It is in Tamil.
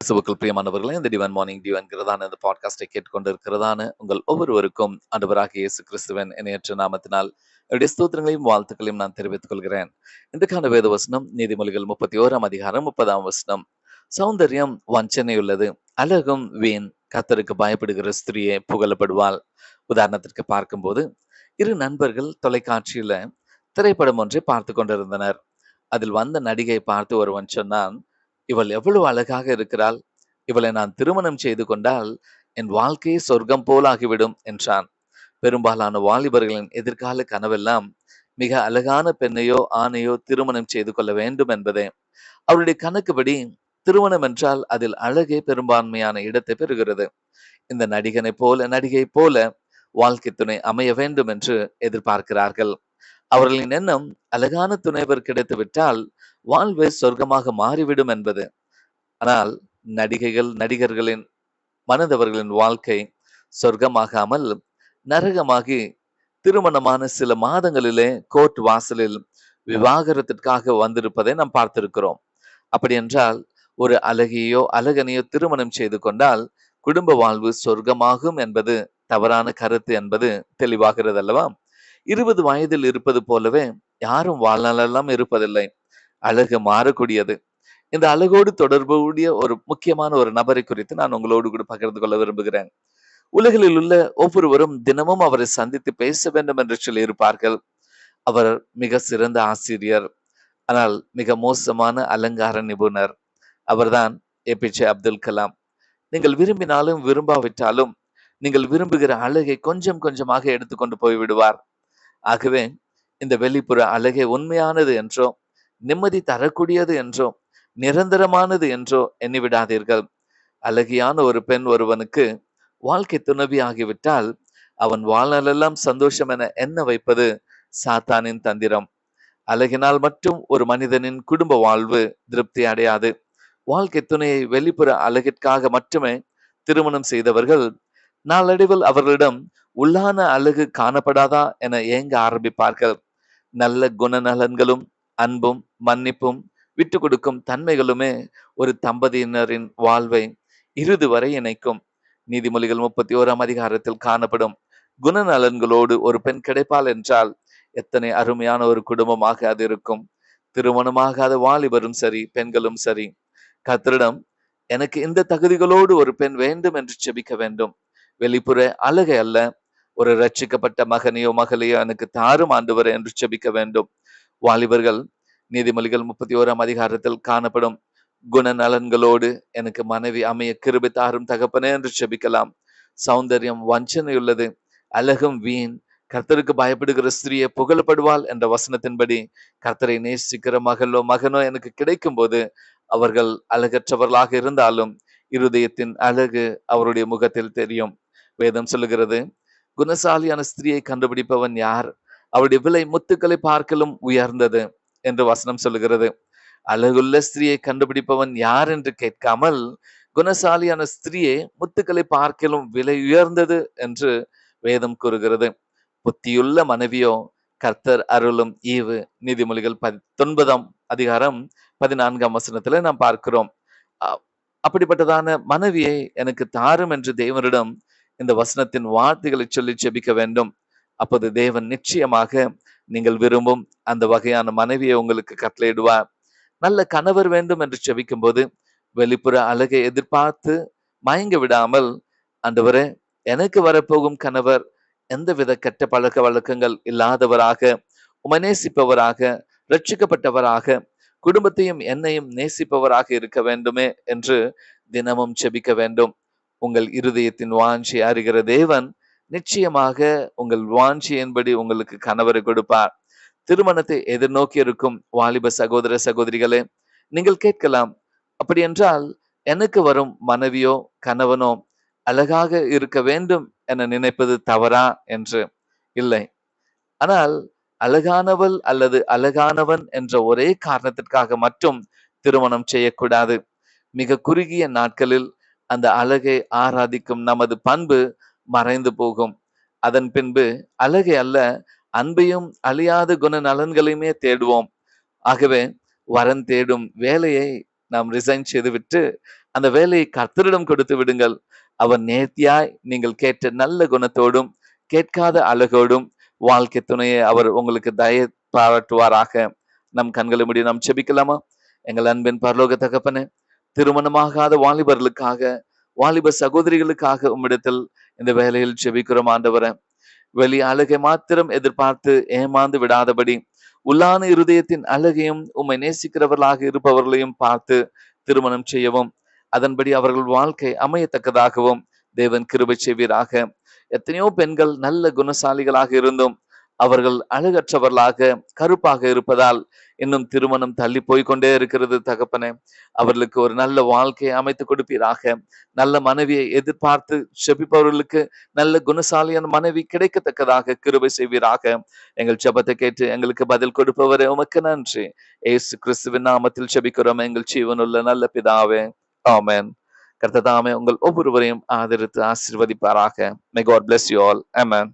கிறிஸ்துவுக்குள் பிரியமானவர்களே இந்த டிவன் மார்னிங் டிவன் கிரதான இந்த பாட்காஸ்டை கேட்டுக்கொண்டிருக்கிறதான உங்கள் ஒவ்வொருவருக்கும் அன்பராக இயேசு கிறிஸ்துவன் இணையற்ற நாமத்தினால் என்னுடைய ஸ்தோத்திரங்களையும் வாழ்த்துக்களையும் நான் தெரிவித்துக் கொள்கிறேன். இன்றைக்கான வேத வசனம் நீதிமொழிகள் முப்பத்தி ஓராம் அதிகாரம் முப்பதாம் வசனம். சௌந்தர்யம் வஞ்சனை உள்ளது அழகும் வீண் கத்தருக்கு பயப்படுகிற ஸ்திரியே புகழப்படுவாள். உதாரணத்திற்கு பார்க்கும்போது இரு நண்பர்கள் தொலைக்காட்சியில திரைப்படம் ஒன்றை பார்த்து கொண்டிருந்தனர். அதில் வந்த நடிகை பார்த்து ஒருவன் சொன்னான் இவள் எவ்வளவு அழகாக இருக்கிறாள். இவளை நான் திருமணம் செய்து கொண்டால் என் வாழ்க்கையே சொர்க்கம் போலாகிவிடும் என்றான். பெரும்பாலான வாலிபர்களின் எதிர்கால கனவெல்லாம் மிக அழகான பெண்ணையோ ஆணையோ திருமணம் செய்து கொள்ள வேண்டும் என்பதே. அவருடைய கணக்குப்படி திருமணம் என்றால் அதில் அழகே பெரும்பான்மையான இடத்தை பெறுகிறது. இந்த நடிகனை போல நடிகை போல வாழ்க்கை துணை அமைய வேண்டும் என்று எதிர்பார்க்கிறார்கள். அவர்களின் எண்ணம் அழகான துணைவர் கிடைத்துவிட்டால் வாழ்வே சொர்க்கமாக மாறிவிடும் என்பது. ஆனால் நடிகைகள் நடிகர்களின் மனதவர்களின் வாழ்க்கை சொர்க்கமாகாமல் நரகமாகி திருமணமான சில மாதங்களிலே கோர்ட் வாசலில் விவாகரத்திற்காக வந்திருப்பதை நாம் பார்த்திருக்கிறோம். அப்படி என்றால் ஒரு அழகியோ அழகனையோ திருமணம் செய்து கொண்டால் குடும்ப வாழ்வு சொர்க்கமாகும் என்பது தவறான கருத்து என்பது தெளிவாகிறது அல்லவா இருபது வயதில் இருப்பது போலவே யாரும் வாழ்நாளெல்லாம் இருப்பதில்லை. அழகு மாறக்கூடியது. இந்த அழகோடு தொடர்புடைய ஒரு முக்கியமான ஒரு நபரை குறித்து நான் உங்களோடு கூட பகிர்ந்து கொள்ள விரும்புகிறேன். உலகில் உள்ள ஒவ்வொருவரும் தினமும் அவரை சந்தித்து பேச வேண்டும் என்று சொல்லி இருப்பார்கள் அவர் மிக சிறந்த ஆசிரியர் ஆனால் மிக மோசமான அலங்கார நிபுணர். அவர்தான் ஏபிஜே அப்துல் கலாம். நீங்கள் விரும்பினாலும் விரும்பாவிட்டாலும் நீங்கள் விரும்புகிற அழகை கொஞ்சம் கொஞ்சமாக எடுத்துக்கொண்டு போய் விடுவார் ஆகவே இந்த வெளிப்புற அழகை உண்மையானது என்றோ நிம்மதி தரக்கூடியது என்றோ நிரந்தரமானது என்றோ எண்ணிவிடாதீர்கள். அழகியான ஒரு பெண் ஒருவனுக்கு வாழ்க்கை துணவி ஆகிவிட்டால் அவன் வாழ்நாளெல்லாம் சந்தோஷம் என எண்ண வைப்பது சாத்தானின் தந்திரம். அழகினால் மட்டும் ஒரு மனிதனின் குடும்ப வாழ்வு திருப்தி அடையாது. வாழ்க்கை துணையை வெளிப்புற அழகிற்காக மட்டுமே திருமணம் செய்தவர்கள் நாளடைவில் அவர்களிடம் உள்ளான அழகு காணப்படாதா என ஏங்க ஆரம்பிப்பார்கள். நல்ல குணநலன்களும் அன்பும் மன்னிப்பும் விட்டு கொடுக்கும் தன்மைகளுமே ஒரு தம்பதியினரின் வாழ்வை இறுதி வரை இணைக்கும். நீதிமொழிகள் முப்பத்தி ஓராம் அதிகாரத்தில் காணப்படும். குணநலன்களோடு ஒரு பெண் கிடைப்பாள் என்றால் எத்தனை அருமையான ஒரு குடும்பமாக அது இருக்கும். திருமணமாகாத வாலிபரும் சரி பெண்களும் சரி. கத்திரிடம் எனக்கு இந்த தகுதிகளோடு ஒரு பெண் வேண்டும் என்று செபிக்க வேண்டும். வெளிப்புற அழகை அல்ல. ஒரு ரட்சிக்கப்பட்ட மகனையோ மகளையோ எனக்கு தாரும் ஆண்டவர் என்று செபிக்க வேண்டும். வாலிபர்கள் நீதிமொழிகள் முப்பத்தி ஓராம் அதிகாரத்தில் காணப்படும் குண நலன்களோடு எனக்கு மனைவி அமைய கிருபி தாரும் தகப்பனே என்று செபிக்கலாம். சௌந்தர்யம் வஞ்சனை உள்ளது அழகும் வீண். கர்த்தருக்கு பயப்படுகிற ஸ்திரியை புகழப்படுவாள் என்ற வசனத்தின்படி கர்த்தரை நேசிக்கிற மகளோ மகனோ எனக்கு கிடைக்கும் போது அவர்கள் அழகற்றவர்களாக இருந்தாலும் இருதயத்தின் அழகு அவருடைய முகத்தில் தெரியும். வேதம் சொல்லுகிறது குணசாலியான ஸ்திரியை கண்டுபிடிப்பவன் யார்? அவருடைய விலை முத்துக்களை பார்க்கலும் உயர்ந்தது என்று வசனம் சொல்லுகிறது. அழகுள்ள ஸ்திரியை கண்டுபிடிப்பவன் யார் என்று கேட்காமல் குணசாலியான ஸ்திரியை முத்துக்களை பார்க்கலும் விலை உயர்ந்தது என்று வேதம் கூறுகிறது. புத்தியுள்ள மனைவியோ கர்த்தர் அருளும் ஈவு நீதிமொழிகள் பத்தொன்பதாம் அதிகாரம் பதினான்காம் வசனத்துல நாம் பார்க்கிறோம். அப்படிப்பட்டதான மனைவியை எனக்கு தாரும் என்று தேவனிடம் இந்த வசனத்தின் வார்த்தைகளை சொல்லி செபிக்க வேண்டும். அப்போது தேவன் நிச்சயமாக நீங்கள் விரும்பும் அந்த வகையான மனைவியை உங்களுக்கு கட்டளையிடுவார். நல்ல கணவர் வேண்டும் என்று செபிக்கும் போது வெளிப்புற அழகை எதிர்பார்த்து மயங்க விடாமல் ஆண்டவரே எனக்கு வரப்போகும் கணவர் எந்தவித கெட்ட பழக்க வழக்கங்கள் இல்லாதவராக உமை நேசிப்பவராக ரட்சிக்கப்பட்டவராக குடும்பத்தையும் என்னையும் நேசிப்பவராக இருக்க வேண்டுமே என்று தினமும் செபிக்க வேண்டும். உங்கள் இருதயத்தின் வாஞ்சி அறிகிற தேவன் நிச்சயமாக உங்கள் வாஞ்சியின்படி உங்களுக்கு கணவரை கொடுப்பார். திருமணத்தை எதிர்நோக்கி இருக்கும் வாலிப சகோதர சகோதரிகளே நீங்கள் கேட்கலாம் அப்படி என்றால் எனக்கு வரும் மனைவியோ கணவனோ அழகாக இருக்க வேண்டும் என நினைப்பது தவறா? என்று. இல்லை. ஆனால் அழகானவள் அல்லது அழகானவன் என்ற ஒரே காரணத்திற்காக மட்டும் திருமணம் செய்யக்கூடாது. மிக குறுகிய நாட்களில் அந்த அழகை ஆராதிக்கும் நமது பண்பு மறைந்து போகும். அதன் பின்பு அழகை அல்ல அன்பையும் அழியாத குண நலன்களையுமே தேடுவோம். ஆகவே வரன் தேடும் வேலையை நாம் ரிசைன் செய்துவிட்டு அந்த வேலையை கர்த்தரிடம் கொடுத்து விடுங்கள். அவர் நேர்த்தியாய் நீங்கள் கேட்ட நல்ல குணத்தோடும் கேட்காத அழகோடும் வாழ்க்கை துணையை அவர் உங்களுக்கு தய பாராட்டுவாராக. நம் கண்களை முடி நாம் செபிக்கலாமா? எங்கள் அன்பின் பரலோக தகப்பனே திருமணமாகாத வாலிபர்களுக்காக வாலிப சகோதரிகளுக்காக உம்மிடத்தில் இந்த வேலையில் செபிக்கிறோம் ஆண்டவரை. வெளி அழகை மாத்திரம் எதிர்பார்த்து ஏமாந்து விடாதபடி உள்ளான இருதயத்தின் அழகையும் உம்மை நேசிக்கிறவர்களாக இருப்பவர்களையும் பார்த்து திருமணம் செய்யவும் அதன்படி அவர்கள் வாழ்க்கை அமையத்தக்கதாகவும் தேவன் கிருபை செய்வீராக. எத்தனையோ பெண்கள் நல்ல குணசாலிகளாக இருந்தும் அவர்கள் அழகற்றவர்களாக கருப்பாக இருப்பதால் இன்னும் திருமணம் தள்ளி போய்கொண்டே இருக்கிறது தகப்பனே. அவர்களுக்கு ஒரு நல்ல வாழ்க்கையை அமைத்து கொடுப்பீராக. நல்ல மனைவியை எதிர்பார்த்து செபிப்பவர்களுக்கு நல்ல குணசாலியான மனைவி கிடைக்கத்தக்கதாக கிருபை செய்வீராக. எங்கள் செபத்தை கேட்டு எங்களுக்கு பதில் கொடுப்பவரே உமக்கு நன்றி. ஏசு கிறிஸ்துவின் நாமத்தில் செபிக்கிறோம் எங்கள் ஜீவனுள்ள நல்ல பிதாவே. ஆமேன். கர்த்ததாமே உங்கள் ஒவ்வொருவரையும் ஆதரித்து ஆசிர்வதிப்பாராக. May God you all amen